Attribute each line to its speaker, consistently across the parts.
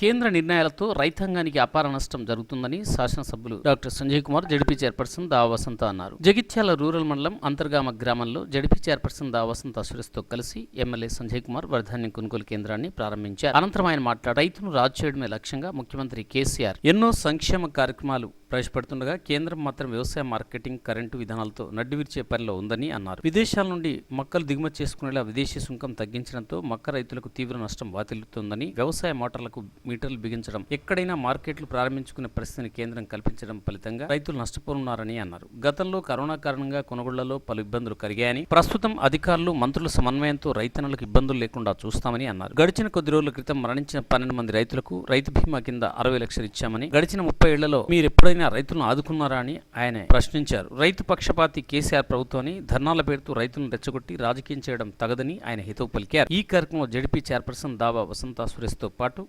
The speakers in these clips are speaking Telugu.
Speaker 1: కేంద్ర నిర్ణయాలతో రైతాంగానికి అపార నష్టం జరుగుతుందని శాసనసభ్యులు doctor Sanjay Kumar ZP chairperson దా వసంత అన్నారు. జగిత్యాల రూరల్ మండలం అంతర్గామ గ్రామంలో జడిపి చైర్పర్సన్ దా వసంత సురేష్తో కలిసి ఎమ్మెల్యే సంజయ్ కుమార్ వరధాన్యం కొనుగోలు కేంద్రాన్ని ప్రారంభించారు. అనంతరం ఆయన మాట్లాడు రైతును రాజు చేయడమే లక్ష్యంగా ముఖ్యమంత్రి కేసీఆర్ ఎన్నో సంక్షేమ కార్యక్రమాలు ప్రవేశపెడుతుండగా కేంద్రం మాత్రం వ్యవసాయ మార్కెటింగ్ కరెంటు విధానాలతో నడ్డివిరిచే పనిలో ఉందని అన్నారు. విదేశాల నుండి మొక్కలు దిగుమతి చేసుకునేలా విదేశీ సుంకం తగ్గించడంతో మొక్క రైతులకు తీవ్ర నష్టం వాతిల్లుతోందని వ్యవసాయ మోటార్లకు మీటర్లు బిగించడం ఎక్కడైనా మార్కెట్లు ప్రారంభించుకునే పరిస్థితిని కేంద్రం కల్పించడం ఫలితంగా రైతులు నష్టపోనున్నారని అన్నారు. గతంలో కరోనా కారణంగా కొనుగోళ్ళలో పలు ఇబ్బందులు కలిగాయని ప్రస్తుతం అధికారులు మంత్రుల సమన్వయంతో రైతన్నలకు ఇబ్బందులు లేకుండా చూస్తామని అన్నారు. గడిచిన కొద్ది రోజుల క్రితం మరణించిన పన్నెండు మంది రైతులకు రైతు బీమా కింద అరవై లక్షలు ఇచ్చామని గడిచిన ముప్పై ఏళ్ళలో మీరు ఎప్పుడైనా రైతులను ఆదుకున్నారా అని ఆయన ప్రశ్నించారు. రైతు పక్షపాతి కేసీఆర్ ప్రభుత్వాన్ని ధర్నాల పేరుతో రైతులను రెచ్చగొట్టి రాజకీయం చేయడం తగదని ఆయన హితవు పలికారు. ఈ కార్యక్రమంలో జడిపి చైర్పర్సన్ దావా వసంత సురేష్తో పాటు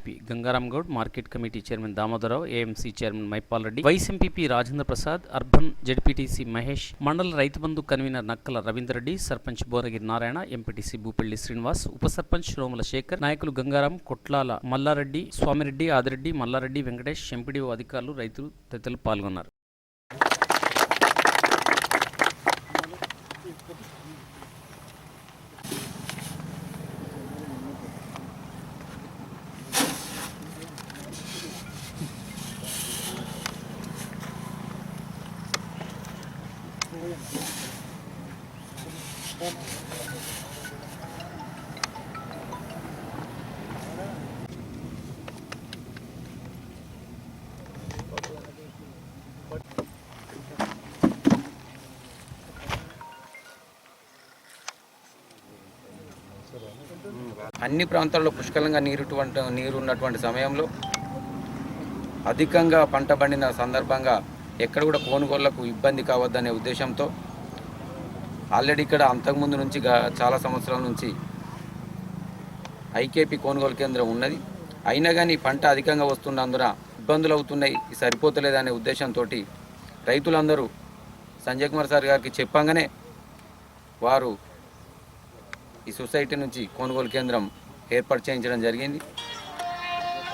Speaker 1: MPP Gangaram Goud market committee chairman Damodararao AMC chairman Maipal Reddy vice MPP Rajendra Prasad urban ZPTC Mahesh మండల రైతు బంధు కన్వీనర్ నక్కల రవీందర్ రెడ్డి సర్పంచ్ బోరగిరి నారాయణ ఎంపీటీసీ భూపల్లి శ్రీనివాస్ ఉప సర్పంచ్ రోముల శేఖర్ నాయకులు గంగారాం కొట్లాల మల్లారెడ్డి స్వామిరెడ్డి ఆదిరెడ్డి మల్లారెడ్డి వెంకటేష్ ఎంపీడీఓ అధికారులు రైతులు తదితరులు పాల్గొన్నారు.
Speaker 2: అన్ని ప్రాంతాల్లో పుష్కలంగా నీరుటువంటి నీరు ఉన్నటువంటి సమయంలో అధికంగా పంట పండిన సందర్భంగా ఎక్కడ కూడా కొనుగోళ్ళకు ఇబ్బంది కావద్దనే ఉద్దేశంతో ఆల్రెడీ ఇక్కడ అంతకుముందు నుంచి చాలా సంవత్సరాల నుంచి ఐకేపీ కొనుగోలు కేంద్రం ఉన్నది. అయినా కానీ పంట అధికంగా వస్తున్నందున ఇబ్బందులు అవుతున్నాయి. సరిపోతలేదనే ఉద్దేశంతో రైతులందరూ సంజయ్ కుమార్ సార్ గారికి చెప్పంగానే వారు ఈ సొసైటీ నుంచి కొనుగోలు కేంద్రం ఏర్పాటు చేయించడం జరిగింది.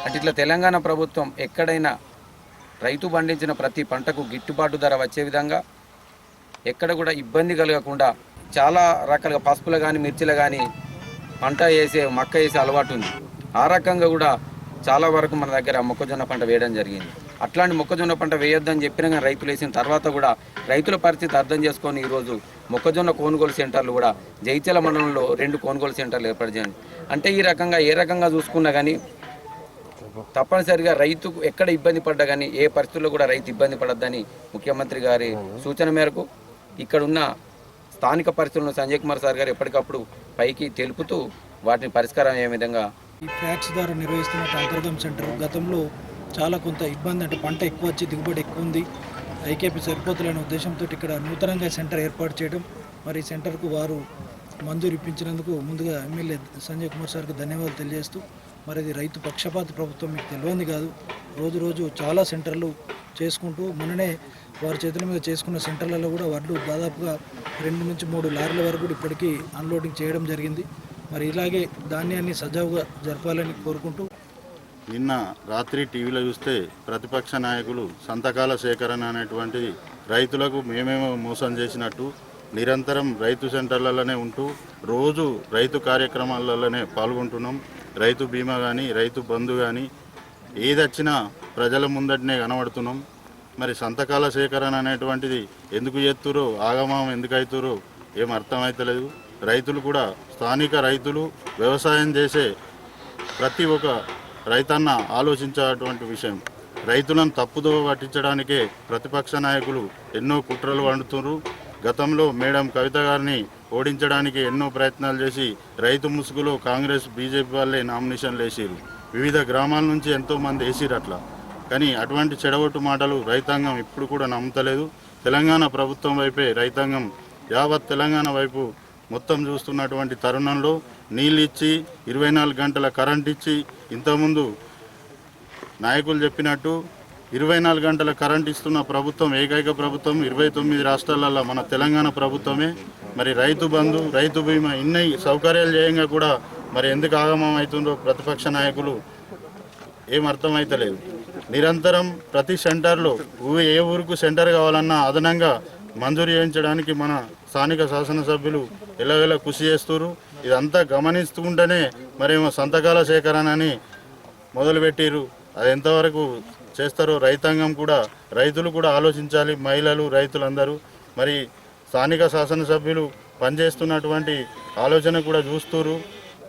Speaker 2: అంటే ఇట్లా తెలంగాణ ప్రభుత్వం ఎక్కడైనా రైతు పండించిన ప్రతి పంటకు గిట్టుబాటు ధర వచ్చే విధంగా ఎక్కడ కూడా ఇబ్బంది కలగకుండా చాలా రకాలుగా పసుపులు కానీ మిర్చిలు కానీ పంట వేసే మక్క వేసే అలవాటు ఉంది. ఆ రకంగా కూడా చాలా వరకు మన దగ్గర మొక్కజొన్న పంట వేయడం జరిగింది. అట్లాంటి మొక్కజొన్న పంట వేయొద్దని చెప్పినా కానీ రైతులు వేసిన తర్వాత కూడా రైతుల పరిస్థితి అర్థం చేసుకొని ఈరోజు మొక్కజొన్న కొనుగోలు సెంటర్లు కూడా జైత్యాల మండలంలో రెండు కొనుగోలు సెంటర్లు ఏర్పాటు చేయండి. అంటే ఈ రకంగా ఏ రకంగా చూసుకున్నా కానీ తప్పనిసరిగా రైతుకు ఎక్కడ ఇబ్బంది పడ్డా కానీ ఏ పరిస్థితుల్లో కూడా రైతు ఇబ్బంది పడద్దని ముఖ్యమంత్రి గారి సూచన మేరకు ఇక్కడ ఉన్న స్థానిక పరిస్థితులను సంజయ్ కుమార్ సార్ గారు ఎప్పటికప్పుడు పైకి తెలుపుతూ వాటిని పరిష్కారం అయ్యే విధంగా
Speaker 3: ఈ ఫ్యాక్స్ ద్వారా నిర్వహిస్తున్న అంతర్గం సెంటర్ గతంలో చాలా కొంత ఇబ్బంది అంటే పంట ఎక్కువ వచ్చి దిగుబడి ఎక్కువ ఉంది. ఐకేపీ సరిపోతులనే ఉద్దేశంతో ఇక్కడ నూతనంగా సెంటర్ ఏర్పాటు చేయడం. మరి సెంటర్కు వారు మంజూరు ఇప్పించినందుకు ముందుగా ఎమ్మెల్యే సంజయ్ కుమార్ సార్కి ధన్యవాదాలు తెలియజేస్తూ మరి ఇది రైతు పక్షపాత ప్రభుత్వం మీకు తెలియంది కాదు. రోజు రోజు చాలా సెంటర్లు చేసుకుంటూ మొన్ననే వారి చేతుల మీద చేసుకున్న సెంటర్లలో కూడా వడ్లు దాదాపుగా రెండు నుంచి మూడు లారీల వరకు కూడా ఇప్పటికీ అన్లోడింగ్ చేయడం జరిగింది. మరి ఇలాగే ధాన్యాన్ని సజావుగా జరపాలని కోరుకుంటూ
Speaker 4: నిన్న రాత్రి టీవీలో చూస్తే ప్రతిపక్ష నాయకులు సంతకాల సేకరణ అనేటువంటిది రైతులకు మేమేమో మోసం చేసినట్టు నిరంతరం రైతు సెంటర్లలోనే ఉంటూ రోజు రైతు కార్యక్రమాలలోనే పాల్గొంటున్నాం. రైతు బీమా కానీ రైతు బంధు కానీ ఏదొచ్చినా ప్రజల ముందటినే కనబడుతున్నాం. మరి సంతకాల సేకరణ అనేటువంటిది ఎందుకు చేస్తురో ఆగమం ఎందుకు అవుతురో ఏం అర్థమవుతలేదు రైతులు కూడా స్థానిక రైతులు వ్యవసాయం చేసే ప్రతి ఒక్క రైతన్న ఆలోచించేటువంటి విషయం. రైతులను తప్పుదో పట్టించడానికే ప్రతిపక్ష నాయకులు ఎన్నో కుట్రలు వండుతున్నారు గతంలో మేడం కవిత గారిని ఓడించడానికి ఎన్నో ప్రయత్నాలు చేసి రైతు ముసుగులో కాంగ్రెస్ బీజేపీ వాళ్ళే నామినేషన్లు వేసారు వివిధ గ్రామాల నుంచి ఎంతో మంది వేసిరు అట్లా. కానీ అటువంటి చెడగొట్టు మాటలు రైతాంగం ఇప్పుడు కూడా నమ్ముతలేదు. తెలంగాణ ప్రభుత్వం వైపే రైతాంగం యావత్ తెలంగాణ వైపు మొత్తం చూస్తున్నటువంటి తరుణంలో నీళ్ళు ఇచ్చి ఇరవై నాలుగు గంటల కరెంట్ ఇచ్చి ఇంతకుముందు నాయకులు చెప్పినట్టు ఇరవై నాలుగు గంటల కరెంట్ ఇస్తున్న ప్రభుత్వం ఏకైక ప్రభుత్వం ఇరవై తొమ్మిది రాష్ట్రాలలో మన తెలంగాణ ప్రభుత్వమే. మరి రైతు బంధు రైతు బీమా ఇన్ని సౌకర్యాలు చేయంగా కూడా మరి ఎందుకు ఆగమం అవుతుందో ప్రతిపక్ష నాయకులు ఏం నిరంతరం ప్రతి సెంటర్లో ఊ- ఏ ఊరుకు సెంటర్ కావాలన్నా అదనంగా మంజూరు చేయించడానికి మన స్థానిక శాసనసభ్యులు ఎలాగెలా కృషి చేస్తున్నారు ఇదంతా గమనిస్తుంటేనే మరేమో సంతకాల సేకరణ అని మొదలుపెట్టిరు అది ఎంతవరకు చేస్తారో రైతాంగం కూడా రైతులు కూడా ఆలోచించాలి మహిళలు రైతులందరూ. మరి స్థానిక శాసనసభ్యులు పనిచేస్తున్నటువంటి ఆలోచన కూడా చూస్తున్నారు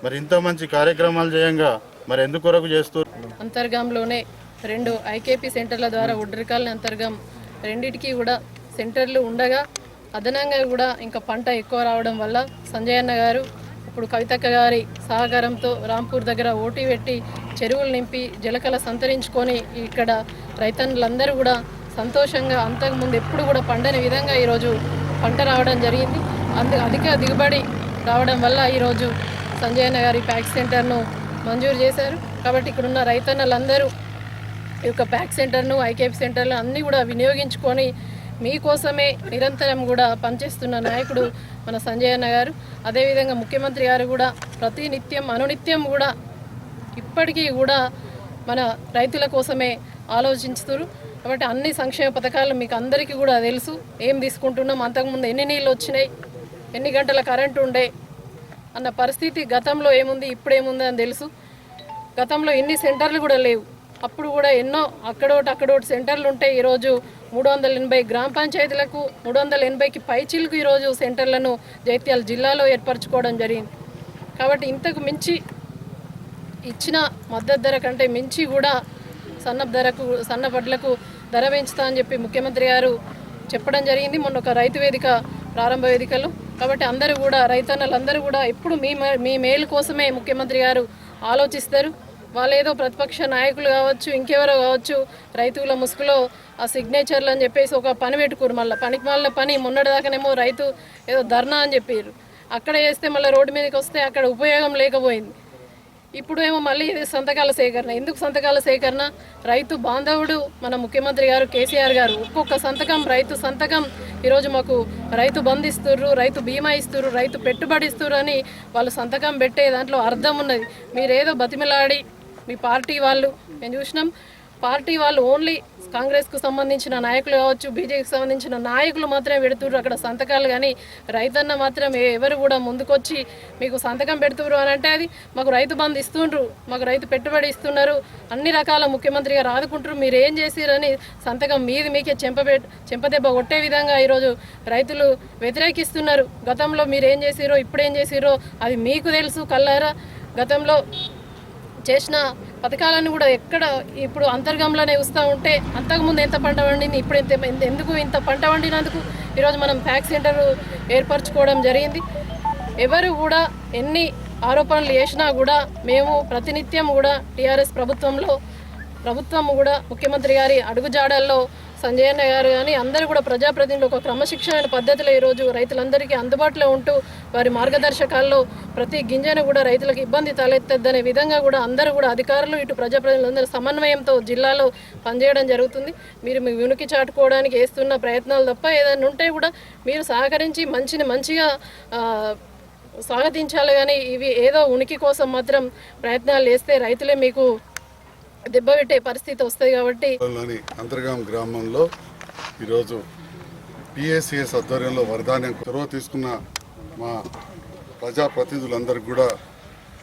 Speaker 4: మరి ఇంత మంచి కార్యక్రమాలు చేయంగా మరి ఎందుకొరకు చేస్తారు
Speaker 5: అంతర్గంలోనే రెండు ఐకేపీ సెంటర్ల ద్వారా ఉడ్రికాలని అంతర్గం రెండిటికి కూడా సెంటర్లు ఉండగా అదనంగా కూడా ఇంకా పంట ఎక్కువ రావడం వల్ల సంజయ్ అన్న గారు ఇప్పుడు కవితక్క గారి సహకారంతో రాంపూర్ దగ్గర ఓటీ పెట్టి చెరువులు నింపి జలకల సంతరించుకొని ఇక్కడ రైతన్నులందరూ కూడా సంతోషంగా అంతకుముందు ఎప్పుడు కూడా పండని విధంగా ఈరోజు పంట రావడం జరిగింది. అందు అధిక దిగుబడి రావడం వల్ల ఈరోజు సంజయన్న గారి ప్యాక్ సెంటర్ను మంజూరు చేశారు. కాబట్టి ఇక్కడున్న రైతన్నలందరూ ఈ యొక్క ప్యాక్ సెంటర్ను ఐకేఫ్ సెంటర్లు అన్నీ కూడా వినియోగించుకొని మీకోసమే నిరంతరం కూడా పనిచేస్తున్న నాయకుడు మన సంజయ్ అన్న గారు. అదేవిధంగా ముఖ్యమంత్రి గారు కూడా ప్రతి నిత్యం అనునిత్యం కూడా ఇప్పటికీ కూడా మన రైతుల కోసమే ఆలోచిస్తున్నారు కాబట్టి అన్ని సంక్షేమ పథకాలు మీకు అందరికీ కూడా తెలుసు. ఏం తీసుకుంటున్నాం? అంతకుముందు ఎన్ని నీళ్ళు వచ్చినాయి? ఎన్ని గంటల కరెంటు ఉండే? అన్న పరిస్థితి గతంలో ఏముంది? ఇప్పుడు ఏముంది అని తెలుసు. గతంలో ఎన్ని సెంటర్లు కూడా లేవు. అప్పుడు కూడా ఎన్నో అక్కడోటి అక్కడోటి సెంటర్లు ఉంటాయి ఈరోజు మూడు వందల ఎనభై గ్రామ పంచాయతీలకు మూడు వందల ఎనభైకి పైచీలకు ఈరోజు సెంటర్లను జైత్యాల జిల్లాలో ఏర్పరచుకోవడం జరిగింది. కాబట్టి ఇంతకు మించి ఇచ్చిన మద్దతు ధర కంటే మించి కూడా సన్న ధరకు సన్న వడ్లకు ధర పెంచుతా అని చెప్పి ముఖ్యమంత్రి గారు చెప్పడం జరిగింది. మొన్న ఒక రైతు వేదిక ప్రారంభ వేదికలు. కాబట్టి అందరూ కూడా రైతన్నలందరూ కూడా ఎప్పుడు మీ మే- మీ మేలు కోసమే ముఖ్యమంత్రి గారు ఆలోచిస్తారు. వాళ్ళు ఏదో ప్రతిపక్ష నాయకులు కావచ్చు ఇంకెవరో కావచ్చు రైతుల ముసుగులో ఆ సిగ్నేచర్లు అని చెప్పేసి ఒక పని పెట్టుకోరు. మళ్ళీ పనికి మళ్ళీ పని మొన్నటిదాకానేమో రైతు ఏదో ధర్నా అని చెప్పారు. అక్కడ చేస్తే మళ్ళీ రోడ్డు మీదకి వస్తే అక్కడ ఉపయోగం లేకపోయింది. ఇప్పుడు ఏమో మళ్ళీ ఇది సంతకాల సేకరణ. ఎందుకు సంతకాల సేకరణ? రైతు బాంధవుడు మన ముఖ్యమంత్రి గారు కేసీఆర్ గారు ఒక్కొక్క సంతకం రైతు సంతకం. ఈరోజు మాకు రైతు బంధు ఇస్తుర్రు రైతు బీమా ఇస్తుర్రు రైతు పెట్టుబడి ఇస్తుర్రు అని వాళ్ళు సంతకం పెట్టే దాంట్లో అర్థం ఉన్నది. మీరేదో బతిమిలాడి మీ పార్టీ వాళ్ళు మేము చూసినాం. పార్టీ వాళ్ళు ఓన్లీ కాంగ్రెస్కు సంబంధించిన నాయకులు కావచ్చు బీజేపీకి సంబంధించిన నాయకులు మాత్రమే పెడుతుర్రు అక్కడ సంతకాలు. కానీ రైతన్న మాత్రం ఎవరు కూడా ముందుకొచ్చి మీకు సంతకం పెడుతుర్రు అని అంటే అది మాకు రైతు బంధు ఇస్తుండ్రు మాకు రైతు పెట్టుబడి ఇస్తున్నారు. అన్ని రకాల ముఖ్యమంత్రిగా రాదుకుంటారు మీరు ఏం చేసిరని సంతకం మీది మీకే చెంపబెట్ చెంపదెబ్బ కొట్టే విధంగా ఈరోజు రైతులు వ్యతిరేకిస్తున్నారు. గతంలో మీరు ఏం చేసిరో ఇప్పుడు ఏం చేసిరో అది మీకు తెలుసు కల్లారా గతంలో చేసిన పథకాలను కూడా ఎక్కడ ఇప్పుడు అంతర్గంలోనే వస్తూ ఉంటే అంతకుముందు ఎంత పంట పండింది ఇప్పుడు ఎంత ఎందుకు ఇంత పంట పండినందుకు ఈరోజు మనం ప్యాక్ సెంటర్ ఏర్పరచుకోవడం జరిగింది. ఎవరు కూడా ఎన్ని ఆరోపణలు చేసినా కూడా మేము ప్రతినిత్యం కూడా టీఆర్ఎస్ ప్రభుత్వంలో ప్రభుత్వం కూడా ముఖ్యమంత్రి గారి అడుగుజాడల్లో సంజయన్న గారు కానీ అందరూ కూడా ప్రజాప్రతినిధులు ఒక క్రమశిక్షణ పద్ధతిలో ఈరోజు రైతులందరికీ అందుబాటులో ఉంటూ వారి మార్గదర్శకాల్లో ప్రతి గింజను కూడా రైతులకు ఇబ్బంది తలెత్తద్దనే విధంగా కూడా అందరూ కూడా అధికారులు ఇటు ప్రజాప్రతినిధులందరూ సమన్వయంతో జిల్లాలో పనిచేయడం జరుగుతుంది. మీరు మీ ఉనికి చాటుకోవడానికి వేస్తున్న ప్రయత్నాలు తప్ప ఏదైనా ఉంటే కూడా మీరు సహకరించి మంచిని మంచిగా స్వాగతించాలి కానీ ఇవి ఏదో ఉనికి కోసం మాత్రం ప్రయత్నాలు చేస్తే రైతులే మీకు దెబ్బపెట్టే పరిస్థితి వస్తుంది కాబట్టి
Speaker 6: అంతర్గాం గ్రామంలో ఈరోజు పిఎస్సిఎస్ ఆధ్వర్యంలో వరదాన్యం చొరవ తీసుకున్న మా ప్రజాప్రతినిధులందరికీ కూడా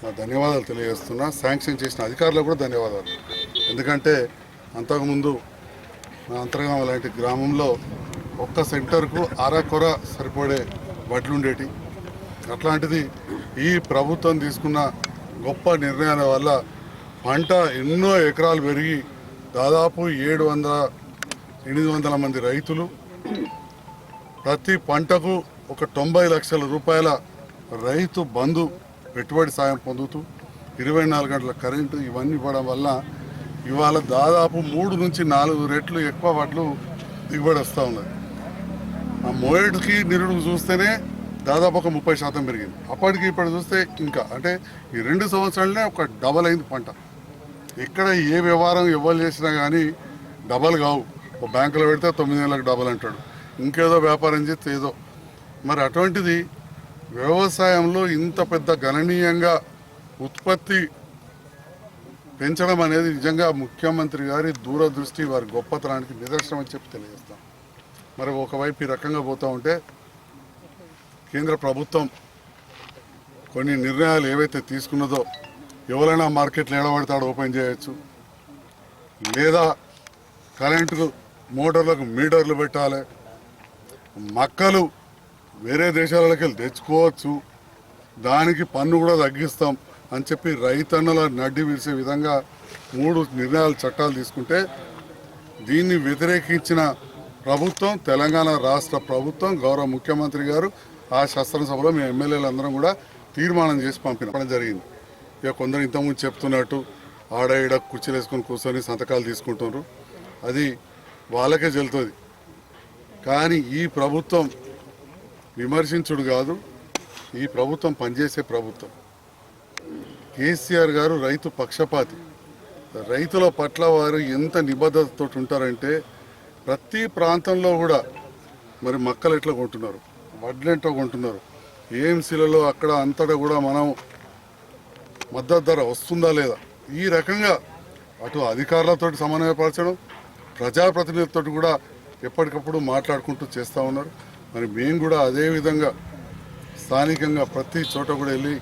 Speaker 6: మా ధన్యవాదాలు తెలియజేస్తున్నా. శాంక్షన్ చేసిన అధికారులకు కూడా ధన్యవాదాలు. ఎందుకంటే అంతకుముందు మా అంతర్గాం లాంటి గ్రామంలో ఒక్క సెంటర్కు అరకొర సరిపడే వడ్లు ఉండేటి అట్లాంటిది ఈ ప్రభుత్వం తీసుకున్న గొప్ప నిర్ణయాల వల్ల పంట ఎన్నో ఎకరాలు పెరిగి దాదాపు ఏడు వందల ఎనిమిది వందల మంది రైతులు. ప్రతి పంటకు ఒక తొంభై లక్షల రూపాయల రైతు బంధు పెట్టుబడి సాయం పొందుతూ ఇరవై నాలుగు గంటల కరెంటు ఇవన్నీ ఇవ్వడం వల్ల ఇవాళ దాదాపు మూడు నుంచి నాలుగు రెట్లు ఎక్కువ వడ్లు దిగుబడి వస్తూ ఉన్నది. ఆ మోయేటికి నిరుడు చూస్తేనే దాదాపు ఒక ముప్పై శాతం పెరిగింది. అప్పటికి ఇప్పుడు చూస్తే ఇంకా అంటే ఈ రెండు సంవత్సరాలనే ఒక డబల్ అయింది పంట. ఇక్కడ ఏ వ్యవహారం ఇవ్వాలి చేసినా కానీ డబల్ కావు. ఒక బ్యాంకులో పెడితే తొమ్మిది నెలలకు డబల్ అంటాడు. ఇంకేదో వ్యాపారం చేస్తే ఏదో. మరి అటువంటిది వ్యవసాయంలో ఇంత పెద్ద గణనీయంగా ఉత్పత్తి పెంచడం అనేది నిజంగా ముఖ్యమంత్రి గారి దూరదృష్టి వారి గొప్పతనానికి నిదర్శనం అని చెప్పి తెలియజేస్తాం. మరి ఒకవైపు ఈ రకంగా పోతూ ఉంటే కేంద్ర ప్రభుత్వం కొన్ని నిర్ణయాలు ఏవైతే తీసుకున్నదో ఎవరైనా మార్కెట్లు ఏడబడతాడో ఓపెన్ చేయొచ్చు. లేదా కరెంటుకు మోటార్లకు మీటర్లు పెట్టాలి. మక్కలు వేరే దేశాలకి వెళ్ళి తెచ్చుకోవచ్చు. దానికి పన్ను కూడా తగ్గిస్తాం అని చెప్పి రైతన్నల నడ్డి విరిసే విధంగా మూడు నిర్ణయాలు చట్టాలు తీసుకుంటే దీన్ని వ్యతిరేకించిన ప్రభుత్వం తెలంగాణ రాష్ట్ర ప్రభుత్వం గౌరవ ముఖ్యమంత్రి గారు ఆ శాసనసభలో మేము ఎమ్మెల్యేలు అందరం కూడా తీర్మానం చేసి పంపించడం జరిగింది. ఇక కొందరు ఇంతకుముందు చెప్తున్నట్టు ఆడ ఈడ కుర్చీలు వేసుకొని కూర్చొని సంతకాలు తీసుకుంటున్నారు అది వాళ్ళకే చెల్తుంది కానీ ఈ ప్రభుత్వం విమర్శించుడు కాదు ఈ ప్రభుత్వం పనిచేసే ప్రభుత్వం. కేసీఆర్ గారు రైతు పక్షపాతి. రైతుల పట్ల వారు ఎంత నిబద్ధతతో ఉంటారంటే ప్రతి ప్రాంతంలో కూడా మరి మక్కలు ఎట్లా కొంటున్నారు? వడ్లు ఎట్లా కొంటున్నారు? ఏఎంసీలలో అక్కడ అంతటా కూడా మనం మద్దతు ధర వస్తుందా లేదా? ఈ రకంగా అటు అధికారులతో సమన్వయపరచడం ప్రజాప్రతినిధులతో కూడా ఎప్పటికప్పుడు మాట్లాడుకుంటూ చేస్తూ ఉన్నారు. మరి మేము కూడా అదే విధంగా స్థానికంగా ప్రతి చోట కూడా వెళ్ళి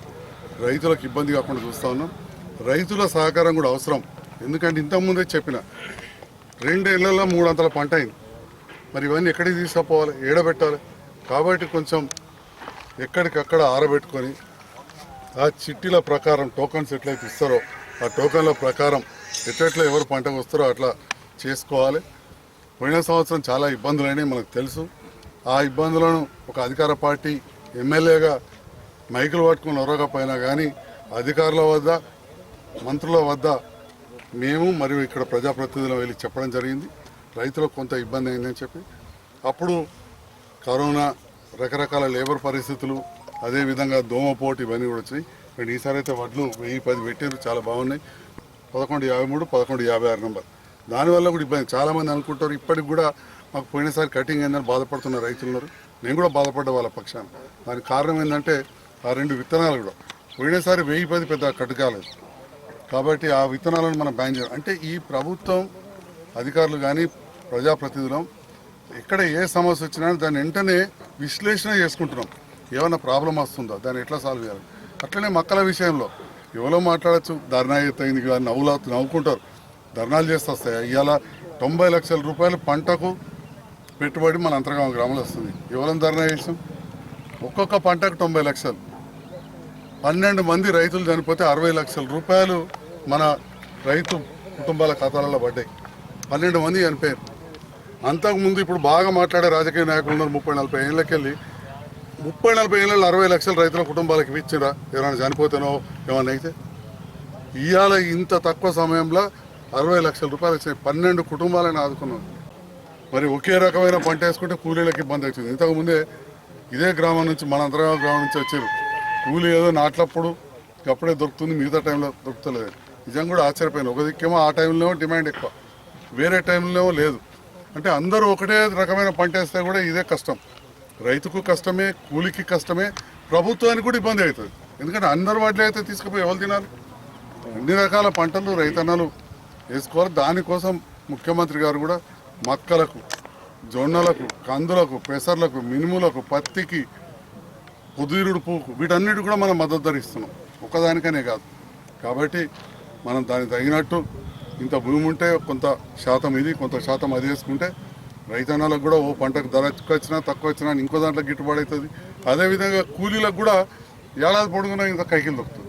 Speaker 6: రైతులకు ఇబ్బంది కాకుండా చూస్తూ ఉన్నాం. రైతుల సహకారం కూడా అవసరం. ఎందుకంటే ఇంతకుముందే చెప్పిన రెండేళ్ళలో మూడంతల పంట అయింది. మరి ఇవన్నీ ఎక్కడికి తీసుకుపోవాలి? ఏడబెట్టాలి? కాబట్టి కొంచెం ఎక్కడికక్కడ ఆరబెట్టుకొని ఆ చిట్టీల ప్రకారం టోకన్స్ ఎట్లయితే ఇస్తారో ఆ టోకన్ల ప్రకారం ఎట్లెట్లా ఎవరు పంటకు వస్తారో అట్లా చేసుకోవాలి. పోయిన సంవత్సరం చాలా ఇబ్బందులు మనకు తెలుసు. ఆ ఇబ్బందులను ఒక అధికార పార్టీ ఎమ్మెల్యేగా మైకులు పట్టుకుని ఎవరకపోయినా కానీ అధికారుల వద్ద మంత్రుల వద్ద మేము మరియు ఇక్కడ ప్రజాప్రతినిధులు వెళ్ళి చెప్పడం జరిగింది. రైతులకు కొంత ఇబ్బంది అయిందని చెప్పి అప్పుడు కరోనా రకరకాల లేబర్ పరిస్థితులు అదేవిధంగా దోమపోటు ఇవన్నీ కూడా వచ్చాయి. అండ్ ఈసారి అయితే వడ్లు వెయ్యి పది పెట్టారు చాలా బాగున్నాయి. పదకొండు యాభై మూడు పదకొండు యాభై ఆరు నెంబర్. దానివల్ల కూడా ఇబ్బంది. చాలామంది అనుకుంటారు ఇప్పటికి కూడా మాకు పోయినసారి కటింగ్ అయిందని బాధపడుతున్న రైతులు ఉన్నారు. నేను కూడా బాధపడ్డ వాళ్ళ పక్షాన. దానికి కారణం ఏంటంటే ఆ రెండు విత్తనాలు కూడా. పోయినసారి వెయ్యి పది పెద్ద కట్టు కాలేదు. కాబట్టి ఆ విత్తనాలను మనం బ్యాన్ చేయాలి. అంటే ఈ ప్రభుత్వం అధికారులు కానీ ప్రజాప్రతినిధులం ఎక్కడ ఏ సమస్య వచ్చినా దాన్ని వెంటనే విశ్లేషణ చేసుకుంటున్నాం. ఏమైనా ప్రాబ్లం వస్తుందా? దాన్ని ఎట్లా సాల్వ్ చేయాలి? అట్లనే మక్కల విషయంలో. ఎవరో మాట్లాడచ్చు ధర్నా అయింది కానీ నవ్వులా నవ్వుకుంటారు. ధర్నాలు చేస్తే వస్తాయి ఇవాళ తొంభై లక్షల రూపాయలు పంటకు పెట్టుబడి మన అంతర్గామ గ్రామంలో వస్తుంది. ఎవరం ధర్నా చేసాం ఒక్కొక్క పంటకు తొంభై లక్షలు. పన్నెండు మంది రైతులు చనిపోతే అరవై లక్షల రూపాయలు మన రైతు కుటుంబాల ఖాతాలలో పడ్డాయి. పన్నెండు మంది చనిపోయారు. అంతకుముందు ఇప్పుడు బాగా మాట్లాడే రాజకీయ నాయకులు ఉన్నారు ముప్పై నలభై ఏళ్ళకెళ్ళి. ముప్పై నలభై ఏళ్ళలో అరవై లక్షల రైతుల కుటుంబాలకు ఇచ్చిరా ఎవరైనా చనిపోతేనో ఏమైనా అయితే? ఇవాళ ఇంత తక్కువ సమయంలో అరవై లక్షల రూపాయలు వచ్చినాయి పన్నెండు కుటుంబాలను ఆదుకున్నాం. మరి ఒకే రకమైన పంట వేసుకుంటే కూలీలకు ఇబ్బంది అవుతుంది. ఇంతకుముందే ఇదే గ్రామం నుంచి మన అంతర్గామ గ్రామం నుంచి వచ్చారు కూలి ఏదో నాట్లప్పుడు అప్పుడే దొరుకుతుంది మిగతా టైంలో దొరుకుతలేదు. నిజంగా కూడా ఆశ్చర్యపోయింది. ఒక దిక్కేమో ఆ టైంలో డిమాండ్ ఎక్కువ. వేరే టైంలో లేదు. అంటే అందరూ ఒకటే రకమైన పంట వేస్తే కూడా ఇదే కష్టం. రైతుకు కష్టమే కూలికి కష్టమే ప్రభుత్వానికి కూడా ఇబ్బంది అవుతుంది. ఎందుకంటే అందరు వాటిలో అయితే తీసుకుపోయి ఎవరు తినాలి? అన్ని రకాల పంటలు రైతన్నలు వేసుకోవాలి? దానికోసం ముఖ్యమంత్రి గారు కూడా మక్కలకు జొన్నలకు కందులకు పెసర్లకు మినుములకు పత్తికి కుదిరుడు పూకు వీటన్నిటి కూడా మనం మద్దతు ధరిస్తున్నాం ఒక్కదానికనే కాదు. కాబట్టి మనం దానికి తగినట్టు ఇంత భూమి ఉంటే కొంత శాతం ఇది కొంత శాతం అది వేసుకుంటే రైతన్నలకు కూడా ఓ పంటకు ధర ఎక్కువ వచ్చినా తక్కువ వచ్చినా ఇంకో దాంట్లో గిట్టుబాటు అవుతుంది అదేవిధంగా కూలీలకు కూడా ఏడాది పొడుగునా ఇంత కైకిలు దొరుకుతుంది